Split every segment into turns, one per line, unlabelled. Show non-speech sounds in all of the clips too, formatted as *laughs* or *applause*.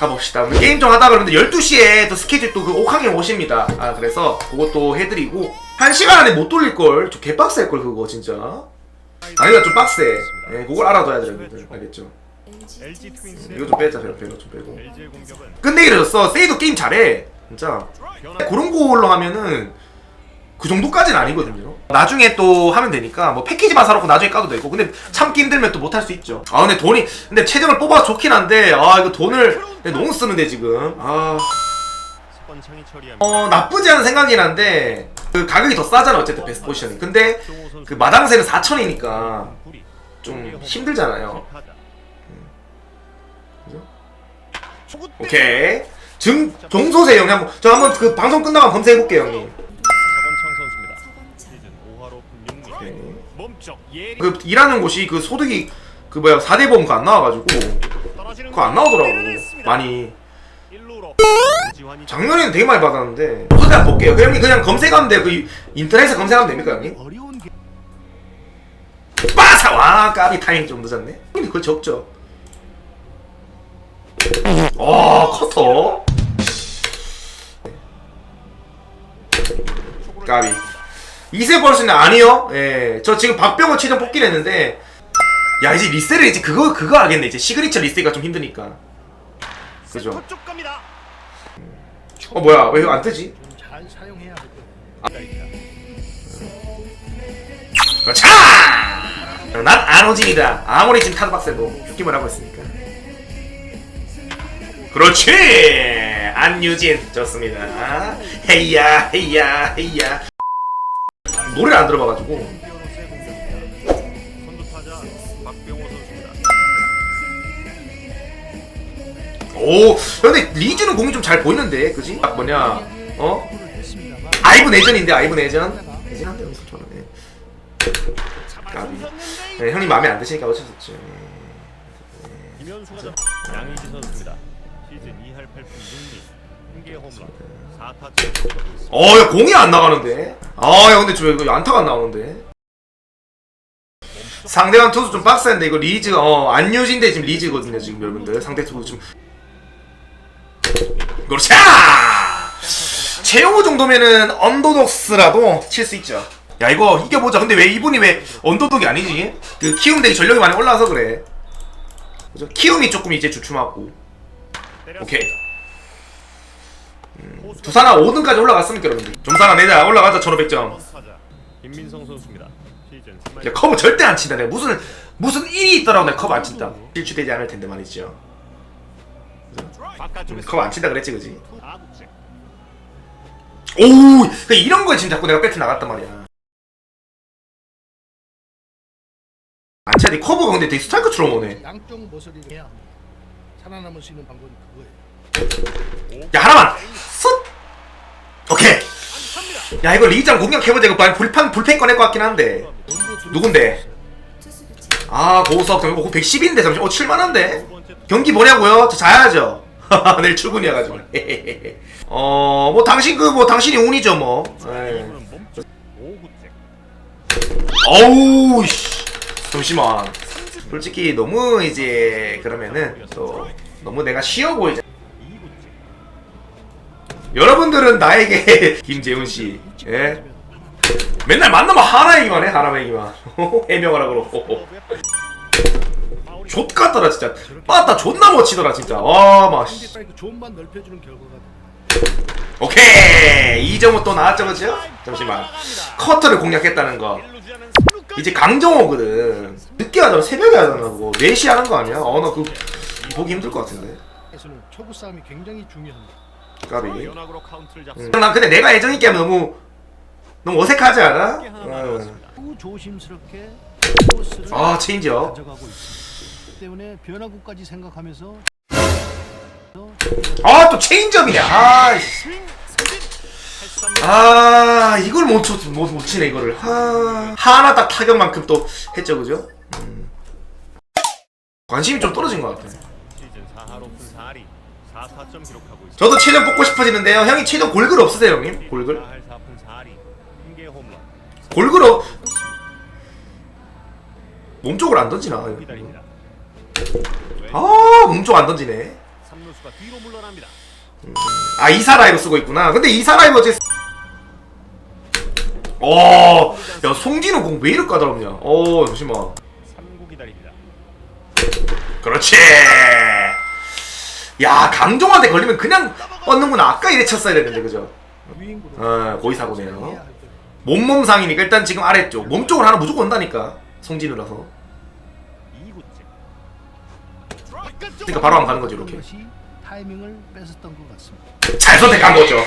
가봅시다. 우리 게임 좀 하다 그러는데 12시에 또 스케줄 또 그 옥항에 오십니다. 아, 그래서 그것도 해드리고, 한 시간 안에 못 돌릴걸. 저 개빡셀걸, 그거, 진짜. 나이가 좀 빡세. 예, 그걸 알아둬야 돼요, 여러분들. 알겠죠? 이거 좀 빼자, 배로, 배로 좀 빼고.
LG의 공격은
끝내기를 줬어. 세이도 게임 잘해. 진짜. 그런 걸로 하면은 그 정도까지는 아니거든요. 나중에 또 하면 되니까 뭐 패키지만 사놓고 나중에 까도 되고 근데 참기 힘들면 또 못할 수 있죠. 아 근데 돈이 근데 최정을 뽑아 좋긴 한데 아 이거 돈을 너무 쓰는데 지금 아. 어, 나쁘지 않은 생각이긴 한데 그 가격이 더 싸잖아 어쨌든 베스트 포지션이. 근데 그 마당새는 4천이니까 좀 힘들잖아요. 오케이. 증 종소세 형님 한번 저 한번 그 방송 끝나고 검색해 볼게요 형님.
서건창 선수입니다. 시즌 5할 오픈 6리.
오케이.
몸쪽 예리
그 일하는 곳이 그 소득이 그 뭐야 4대 보험 그거 안 나와가지고 그거 안 나오더라고. 많이.
1루로. 지환이
작년에는 되게 많이 받았는데 소득 한번 볼게요. 그 형님 그냥 검색하면 돼요. 그 인터넷에 검색하면 됩니까 형님? 빠사! 와 까비 타이밍 좀 늦었네. 형님 그거 적죠? 와 커터 까비 이세 벌스는 아니요 예 저 지금 박병호 최종 뽑기를 했는데 야 이제 리셀을 이제 그거 그거 하겠네 이제 시그니처 리셀가 좀 힘드니까 그죠
센터 쪽 갑니다.
어 뭐야 왜 안 뜨지?
잘 사용해야 할 거예요.
그렇죠! 난 안호진이다. 아무리 지금 타도 박스도 죽기만 하고 있으니까. 그렇지! 안유진 좋습니다. 헤이야 헤이야 헤이야. 노래를 안 들어봐가지고. 오, 근데 리즈는 공이 좀 잘 보이는데, 그지? 아, 뭐냐? 어? 아이브 내전인데 아이브 내전. 내전한데 여기서 저는. 예. 까비. 네, 형님 마음에 안 드시니까 어쩔 수 없죠. 예.
김현수가 전 양의지 선수입니다. 시즌 2할 8푼 6리. 1개 홈런. 4타점.
어, 야, 공이 안 나가는데? 아, 야, 근데 저 이거 안타가 안 나오는데? 상대방 투수 좀 빡센데, 이거 리즈, 어, 안유진대 지금 리즈거든요, 지금 여러분들. 상대 투수 좀. 그렇지! 최영우 정도면은 언더독스라도 칠 수 있죠. 야, 이거 이겨보자. 근데 왜 이분이 왜 언더독이 아니지? 그 키움대 전력이 많이 올라와서 그래. 그죠? 키움이 조금 이제 주춤하고. 오케이. 두산아 5등까지 올라갔습니까 여러분들? 좀산아 내자. 올라가자 1500점
타자 김민성 선수입니다. 시즌 3할
야 커브 절대 안 친다. 내가 무슨 무슨 일이 있더라고 내가 커브 안 친다. 실추되지 않을 텐데 말이죠.
바깥쪽에서
커브 안 친다 그랬지 그지?
아국제.
오우 그 이런 거에 지금 자꾸 내가 배트 나갔단 말이야. 안돼 커브가 근데 되게 스트라이크처럼 오네.
양쪽 모서리를 해야 합니다. 살아남을 수 있는 방법이 그거예요.
야 하나만 쓱 오케이 야 이거 리장 공격해보자 이거 발- 불판 불펜 꺼낼 것 같긴 한데 누군데 아 고우석 잠깐 110인데 잠시 어 7만한데
두 번째
경기 뭐냐고요? 저 자야죠. *laughs* 내일 출근이어가지고. *laughs* 어, 뭐 당신 그 뭐 당신이 운이죠 뭐. 에이.
투수는 몸쪽 5구째.
어우 씨. 잠시만. 솔직히 너무 이제 그러면은 또 너무 내가 쉬워 보이잖아.
2구째.
여러분들은 나에게 *laughs* 김재훈 씨, 예? 맨날 만나면 하나 얘기만 해, 하나 얘기만. *laughs* 해명하라 그러고. *laughs* 좆 같더라 진짜. 빠따 존나 멋지더라 진짜. 와, 막. 오케이 2점은 또 나왔죠 그죠? 잠시만 커터를 공략했다는 거. 이제 강정호거든 늦게 하잖아 새벽에 하잖아 그거 4시 하는 거 아니야? 어나 그거 보기 힘들 것 같은데
초구 싸움이 굉장히 중요합니다.
까비
연합으로 카운트를
음.
잡습니다.
난 근데 내가 애정 있게 하면 너무 너무 어색하지 않아?
하나
응.
조심스럽게 코스를
아 체인지업
가져가고 있습니다. 그렇기 때문에 변화구까지 생각하면서
아 또 체인지업이네 아이씨
스윙 삼진. 83루.
아 이걸 못, 쳐, 못, 못 치네 이거를 하... 하나 딱 타격만큼 또 했죠 그죠? 음. 관심이 좀 떨어진 것 같아
시즌 4할 오픈 4리. 4타점 기록하고 있습니다.
저도 체전 뽑고 싶어지는데요. 형이 체전 골글 없으세요, 형님? 골글?
4할 4푼 4리. 1개 홈런.
골글 없... 몸쪽을 안 던지나?
기다립니다.
아, 몸쪽 안 던지네.
3루 선수가 뒤로 물러납니다.
아 이사 라이브 쓰고 있구나. 근데 이사 라이브 어째 어, 야 송진우 공 왜 이렇게 까다롭냐? 어, 잠시만.
3구 기다립니다.
그렇지. 야 강종한테 걸리면 그냥 뻗는구나. 아까 이래 쳤어야 됐는데 그죠? 어, 고의 사고네요. 몸몸상이니까 일단 지금 아래쪽 몸쪽으로 하나 무조건 온다니까 송진우라서.
2구째.
그러니까 바로 한번 가는 거죠 이렇게.
타이밍을 뺏었던 것 같습니다.
잘 선택한 거죠.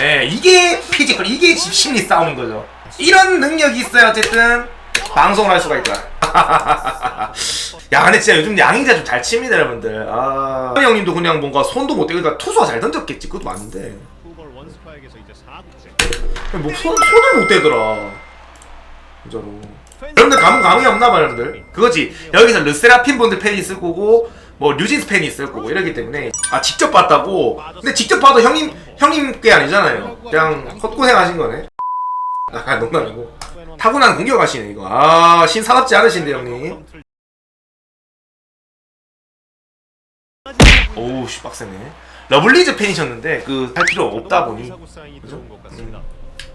예, 이게 피지컬, 이게 지- 심리 싸움인 거죠. 이런 능력이 있어야 어쨌든 방송을 할 수가 있다. *laughs* 야, 근데 진짜 요즘 양희자 좀 잘 칩니다, 여러분들. 아, 형님도 그냥 뭔가 손도 못 대고, 그러니까 투수가 잘 던졌겠지. 그것도 맞는데.
투볼 원스파에게서 이제 4구째.
뭐 손, 손을 못 대더라. 진짜로. 여러분들 감흥, 감흥이 없나 봐요, 여러분들. 그거지. 여기서 르세라핌 분들 팬이 있을 거고, 뭐, 류진스 팬이 있을 거고, 이러기 때문에. 아, 직접 봤다고? 근데 직접 봐도 형님, 형님 게 아니잖아요. 그냥 헛고생 하신 거네. *laughs* 아, 농담이고. 타고난 공격하시네, 이거. 아, 신사납지 않으신데, 형님. 오우, 씨, 빡세네. 러블리즈 팬이셨는데, 그, 할 필요 없다 보니.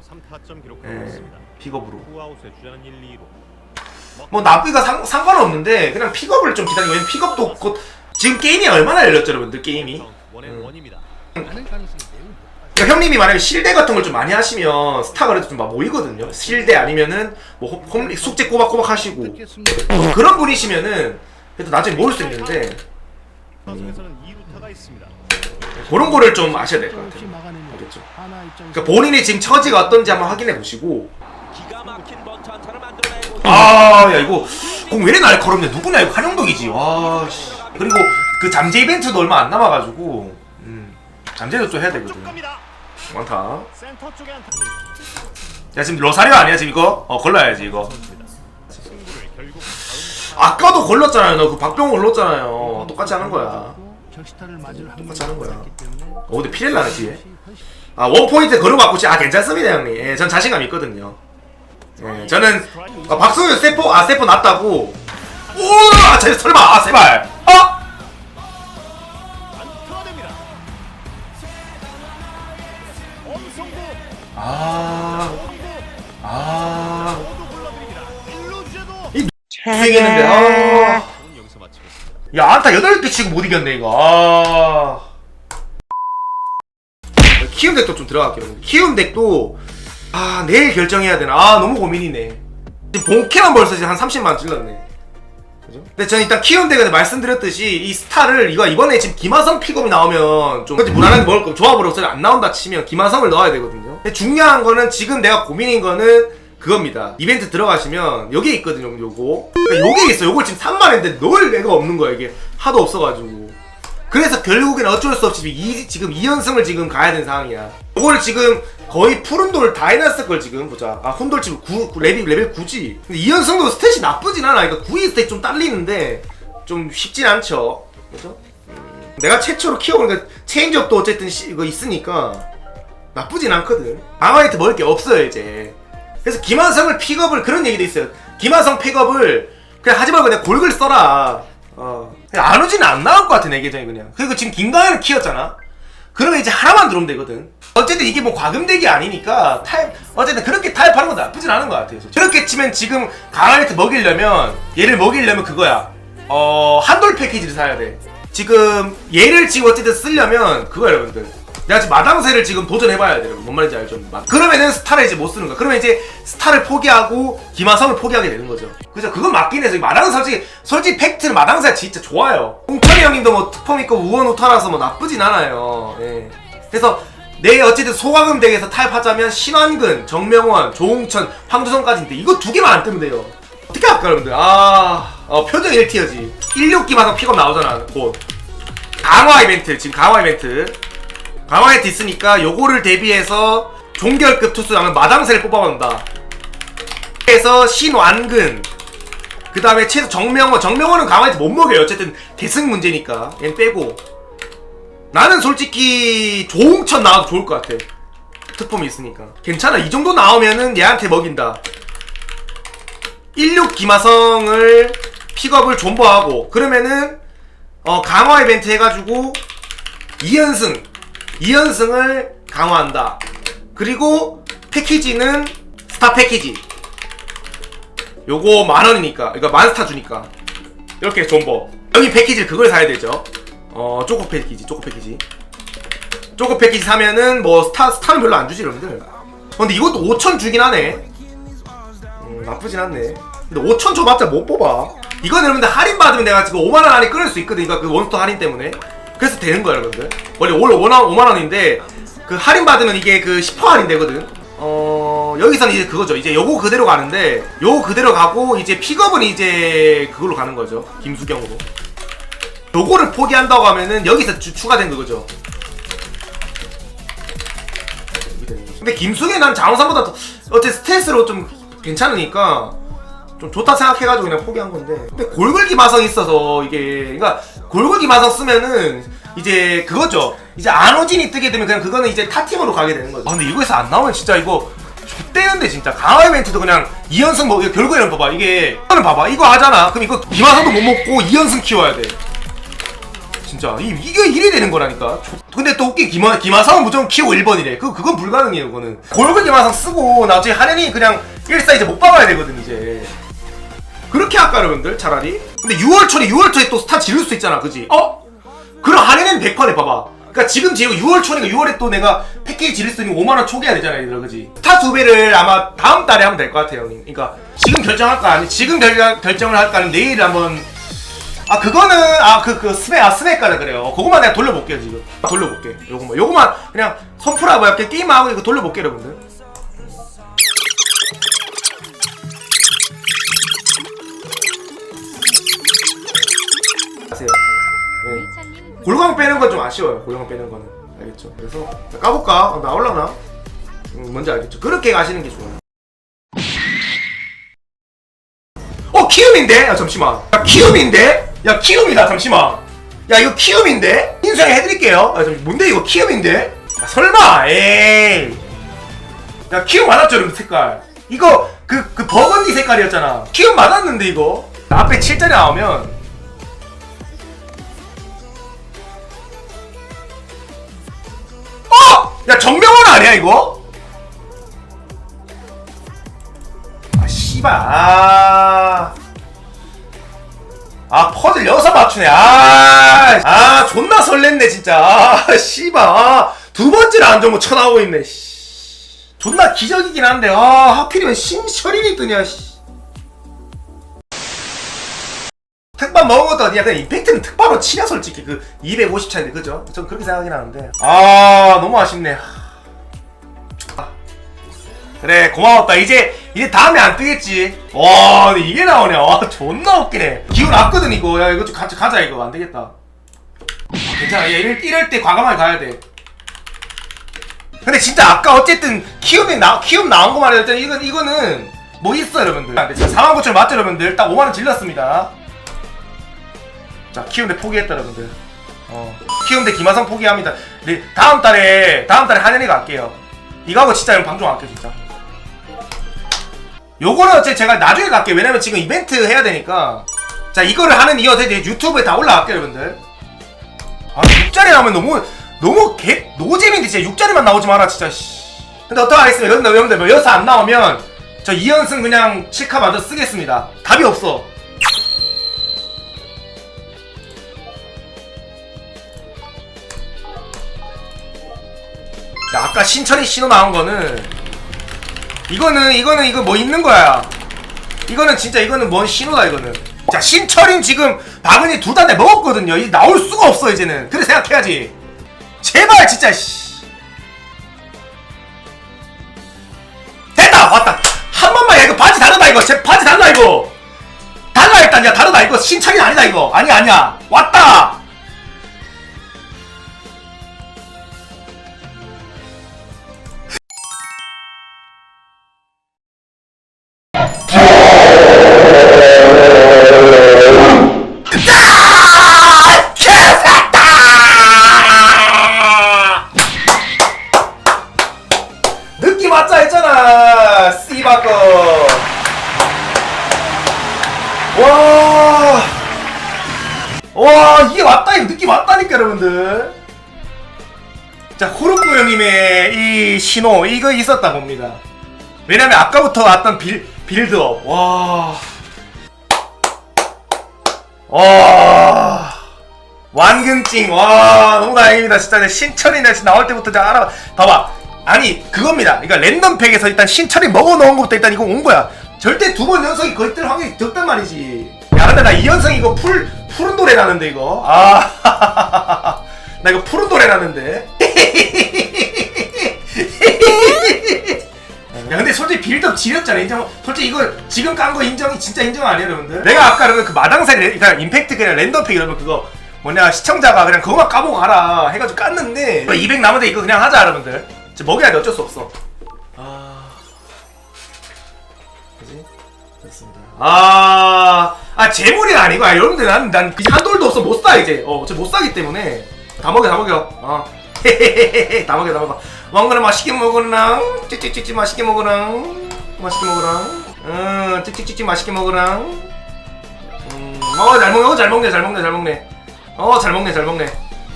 3타점 기록하고
예. 픽업으로.
후아웃에 주자는 1, 2루.
뭐 나쁘기가 상, 상관없는데 그냥 픽업을 좀 기다리고 왜냐면 픽업도 곧 지금 게임이 얼마나 열렸죠 여러분들 게임이 음. 그러니까 형님이 만약에 실대 같은 걸 좀 많이 하시면 스타가 그래도 좀 막 모이거든요. 실대 아니면은 뭐 홈, 홈- 숙제 꼬박꼬박 하시고? 그런 분이시면은 그래도 나중에 모을 수 있는데.
타석에서는 2루타가 있습니다.
그런 거를 좀 아셔야 될 것 같아요. 알겠죠? 그러니까 본인이 지금 처지가 어떤지 한번 확인해 보시고.
기가 막힌 번찬타를 만들어내고
아 야 이거 공 왜 이래 날카롭냐? 누구냐 이거 한영덕이지? 와 씨. 그리고 그 잠재 이벤트도 얼마 안 남아가지고. 음, 잠재도 또 해야
쪽
되거든
갑니다. 안타.
야 지금 로사리오 아니야 지금 이거? 어 걸러야지 이거. 아까도 걸렀잖아요. 너 그 박병호 걸렀잖아요. 똑같이 하는 거야. 똑같이 하는 거야. 어 근데 피렐라네 뒤에. 아 원포인트 걸어받고 아 괜찮습니다 형님. 예, 전 자신감 있거든요. 예, 저는 아, 박성현 세포 아 세포 났다고. 우와 제 설마 아 제발 되겠는데, 아.
저는 여기서 마치겠습니다.
야, 안타 8개 치고 못 이겼네, 이거. 아. 키움 덱도 좀 들어갈게요. 키움 덱도, 아, 내일 결정해야 되나. 아, 너무 고민이네. 지금 본캐만 벌써 한 30만 찔렀네. 그죠? 근데 저는 일단 키움 덱에서 말씀드렸듯이 이 스타를 이거 이번에 지금 김하성 픽업이 나오면 좀 그치, 무난하게 먹을 거 조합으로 서 안 나온다 치면 김하성을 넣어야 되거든요. 근데 중요한 거는 지금 내가 고민인 거는 그겁니다. 이벤트 들어가시면 여기에 있거든요, 요거. 그러니까 요게 있어. 요걸 지금 3만 원인데 넣을 애가 없는 거야, 이게. 하도 없어가지고. 그래서 결국엔 어쩔 수 없이 이, 지금 2연승을 지금 가야 되는 상황이야. 요거를 지금 거의 푸른 돌다 해놨을 걸 지금 보자. 아, 혼돌 지금 9, 레벨, 레벨 9지. 근데 2연승도 스탯이 나쁘진 않아. 그러니까 9위 스탯 좀 딸리는데 좀 쉽진 않죠. 그죠? 음, 내가 최초로 키워보니까 체인지업도 어쨌든 시, 이거 있으니까 나쁘진 않거든. 방어이트 먹을 게 없어요, 이제. 그래서 김한성을 픽업을 그런 얘기도 있어요. 김한성 픽업을 그냥 하지 말고 그냥 골글 써라. 어. 그냥 안 오지는 안 나올 것내 계정에 그냥. 그리고 지금 김강현을 키웠잖아. 그러면 이제 하나만 들어오면 되거든. 어쨌든 이게 뭐 과금덱이 아니니까 타입 어쨌든 그렇게 타입하는 건 나쁘진 않은 것 같아요. 솔직히. 그렇게 치면 지금 강한이트 먹이려면 얘를 먹이려면 그거야. 어 한돌 패키지를 사야 돼. 지금 얘를 지금 어쨌든 쓰려면 그거 여러분들. 내가 지금 마당새를 지금 도전해봐야 돼. 여러분. 뭔 말인지 알죠? 막. 그러면은 스타를 이제 못 쓰는 거야. 그러면 이제 스타를 포기하고 기마성을 포기하게 되는 거죠. 그죠? 그건 맞긴 해서 마당새 솔직히 솔직히 팩트는 마당새가 진짜 좋아요. 홍철이 형님도 뭐 특폼 있고 우원 우타라서 뭐 나쁘진 않아요. 예. 그래서 내 어쨌든 소과금 덱에서 타입하자면 신환근, 정명원, 조홍천, 황두성까지인데 이거 두 개만 안 뜨면 돼요. 어떻게 할까 여러분들? 아, 어, 표정 1티어지. 16기 마성 픽업 나오잖아. 곧. 강화 이벤트 지금 강화 이벤트. 이벤트 있으니까 요거를 대비해서 종결급 투수 하면 마당새를 뽑아본다. 그래서 신완근. 그 다음에 최소 정명원 정명원은 강화이트 못 먹여요. 어쨌든 대승 문제니까. 얘는 빼고. 나는 솔직히 조홍천 나와도 좋을 것 같아. 특폼이 있으니까. 괜찮아. 이 정도 나오면은 얘한테 먹인다. 16 기마성을 픽업을 존버하고 그러면은 어 강화 이벤트 해가지고 2연승 2연승을 강화한다. 그리고 패키지는 스타 패키지. 요거 만원이니까 그러니까 만스타 주니까. 이렇게 존버. 여기 패키지 그걸 사야 되죠. 어 쪼코 패키지 쪼코 패키지. 쪼코 패키지 사면은 뭐 스타 스타는 별로 안 주지 여러분들. 어, 근데 이것도 5천 주긴 하네. 음, 나쁘진 않네. 근데 5천 줘봤자 못 뽑아. 이건 여러분들 할인 받으면 내가 지금 5만원 안에 끊을 수 있거든. 이거 그 원스토 할인 때문에 그래서 되는 거야 여러분들. 원래 올 5만, 5만원인데 그 할인 받으면 이게 그 10% 할인 되거든. 어 여기서는 이제 그거죠. 이제 요거 그대로 가는데 요거 그대로 가고 이제 픽업은 이제 그걸로 가는 거죠. 김수경으로. 요거를 포기한다고 하면은 여기서 주- 추가된 그거죠. 근데 김숙이 난 장원삼보다 더 어째 스탠스로 좀 괜찮으니까 좀 좋다 생각해가지고 그냥 포기한 건데. 근데 골글기 마성이 있어서 이게 그러니까 골글기 마성 쓰면은 이제 그거죠. 이제 안호진이 뜨게 되면 그냥 그거는 이제 타 팀으로 가게 되는 거죠. 아 근데 이거에서 안 나오면 진짜 이거 X대는데 진짜. 강화 이벤트도 그냥 2연승 뭐 이거 결국에 이런 봐봐. 이게 이거는 봐봐. 이거 하잖아. 그럼 이거 기마성도 못 먹고 2연승 키워야 돼. 진짜. 이, 이게 일이 되는 거라니까. 조- 근데 또 웃긴 기마, 기마상은 무조건 키워 1번이래. 그, 그건 불가능해요 그거는. 골글 기마상 쓰고 나중에 하련이 그냥 1사 이제 못 박아야 되거든 이제 그렇게 할까 여러분들 차라리 근데 6월 초에 6월 초에 또 스타 지를 수 있잖아 그지 어? 그럼 하련이는 100%네 봐봐 그니까 지금 지금 6월 초니까 6월에 또 내가 패키지 지를 수 있는 5만원 초기화 되잖아 얘들아 그지 스타 두 배를 아마 다음 달에 하면 될 것 같아요 형님 그니까 지금 결정할까 아니 지금 결, 결정을 할까 아니면 내일 한번 아 그거는 아그그 스맥 아 스맥까지 그래요. 그거만 내가 돌려볼게요 지금. 돌려볼게. 요거만 요거만 그냥 선풀하고 뭐 이렇게 게임하고 이거 돌려볼게 여러분들. 골광 빼는 건 좀 아쉬워요. 골광 빼는 거는 알겠죠? 그래서 자, 까볼까? 어, 나올라나? 음, 뭔지 알겠죠? 그렇게 가시는 게 좋아요. 어 키움인데? 야 잠시만 야 키움인데? 야 키움이다 잠시만 야 이거 키움인데? 인수형 해드릴게요 야 잠시 뭔데 이거 키움인데? 야, 설마 에이 야 키움 맞았죠 여러분 색깔 이거 그, 그 버건디 색깔이었잖아 키움 맞았는데 이거 앞에 7자리 나오면 야 정명원 아니야 이거? 아 씨발 아. 아 퍼즐 여섯 맞추네 아, 아 존나 설렜네 진짜 아 씨발 아, 두 번째를 안 좋은 거 쳐나오고 있네 씨. 존나 기적이긴 한데 아 하필이면 신철인이 뜨냐 씨. 특반 먹은 것도 아니야. 그냥 임팩트는 특반으로 치냐 솔직히. 그 250차인데 그죠? 전 그렇게 생각하긴 하는데. 아 너무 아쉽네. 그래 고마웠다. 이제 이제 다음에 안 뜨겠지. 와 이게 나오네 와 존나 웃기네. 기분 났거든 이거. 야 이거 좀 같이 가자 이거. 안 되겠다. 아, 괜찮아. 얘 이럴, 이럴 때 과감하게 가야 돼. 근데 진짜 아까 어쨌든 키움이 나 키움 나온 거 일단 이건 이거는 뭐 있어 여러분들? 아, 근데 진짜 4만 9천 맞죠 여러분들? 딱 5만 원 질렀습니다 자 키움대 포기했다 여러분들 어. 키움대 김하성 포기합니다. 네, 다음 달에 다음 달에 한현이가 할게요. 이거 하고 진짜 형 방송 할게 진짜. 요거는 제가 나중에 갈게요 왜냐면 지금 이벤트 해야 되니까. 자 이거를 하는 이어서 이제 유튜브에 다 올라갈게요 여러분들. 아 6자리 나오면 너무 너무 개 노잼인데 진짜 6자리만 나오지 마라 진짜 씨. 근데 어떡하겠습니까? 여러분들 여러분들 뭐 여기서 안 나오면 저 2연승 그냥 7카 만들어 쓰겠습니다. 답이 없어 야, 아까 신철이 신호 나온 거는 이거는 이거는 이거 뭐 있는 거야. 이거는 진짜 이거는 뭔 신호다 이거는. 자 신철인 지금 박은이 둘 다 내 먹었거든요. 이 나올 수가 없어 이제는. 그래 생각해야지. 제발 진짜 씨. 됐다 왔다. 한 번만 야 이거 바지 다르다 이거. 제 바지 달라 이거. 달라 일단 야 다르다 이거 신철인 아니다 이거. 아니 아니야. 왔다. 자 호루쿠 형님의 이 신호 이거 있었다 봅니다. 왜냐면 아까부터 왔던 빌, 빌드업. 와... 와... 완근찡 와 너무 다행입니다. 진짜 내 신철이네 진짜 나올 때부터 제가 알아. 봐봐. 아니 그겁니다. 그러니까 랜덤팩에서 일단 신철이 먹어놓은 것부터 일단 이거 온 거야. 절대 두 번 연속이 뜰 확률이 적단 말이지. 야 근데 나 이 연성 이거 풀 푸른 노래 나는데 이거. *laughs* 아나 이거 푸른 노래 나는데 야 근데 솔직히 빌드업 지렸잖아 인정. 솔직히 이거 지금 깐 거 인정이 진짜 인정 아니에요 여러분들? 내가 아까 그러면 그 마당살 레- 그러니까 임팩트 그냥 랜덤팩 이러면 그거 뭐냐 시청자가 그냥 그거만 까보고 가라 해가지고 깠는데 200 남은데 이거 그냥 하자 여러분들. 진짜 먹여야 돼 어쩔 수 없어. 아. 그지? 됐습니다. 아, 아 재물이 아니고 아, 여러분들 나는 난 이제 한 돌도 없어. 못 사 이제. 어, 저 못 사기 때문에. 다 먹여 다 먹여. 어. 다 먹여 다 먹어 먹으나 맛있게 먹으라 찌찌찌찌 맛있게 먹으라. 맛있게 먹으라. 응 찌찌찌찌 맛있게 먹으라. 음, 어잘 먹네 어, 잘 먹네 잘 먹네 잘 먹네. 어 잘 먹네 잘 먹네.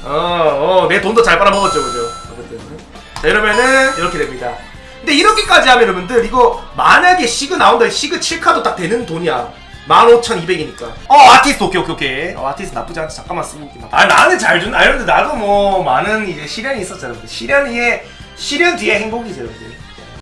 어어내 돈도 잘 빨아먹었죠 그죠? 어쨌든. 자 이러면은 이렇게 됩니다. 근데 이렇게까지 하면 여러분들 이거 만약에 시그 나온다 시그 7카도 딱 되는 돈이야 15,200이니까. 어 아티스트. 오케이 오케이 오케이. 어 아티스트 나쁘지 않지. 잠깐만 쓰고 있긴 하다. 아 나는 잘 준 아 여러분들 나도 뭐 많은 이제 시련이 있었잖아 여러분들. 시련 위에 시련 뒤에 행복이죠 여러분들